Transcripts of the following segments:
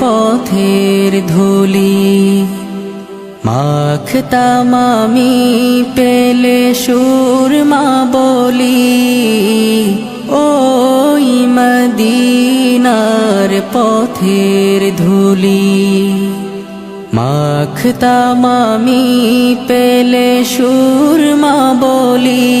পথের ধুলি। মাখতাম আমি পেলে সুরমা বলি ওই মদিনার পথের ধুলি। মাখতাম আমি পেলে সুরমা বলি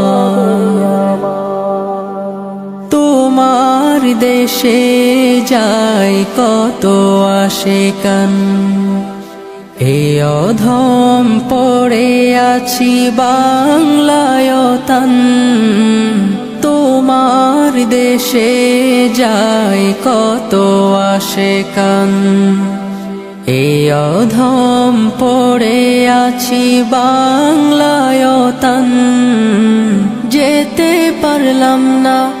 দেশে যায় কত আসে কান। এ অধম পড়ে আছি বাংলায়তন তোমার দেশে যায় কত আসে কান। এ অধম পড়ে আছি বাংলায়তন যেতে পারলাম না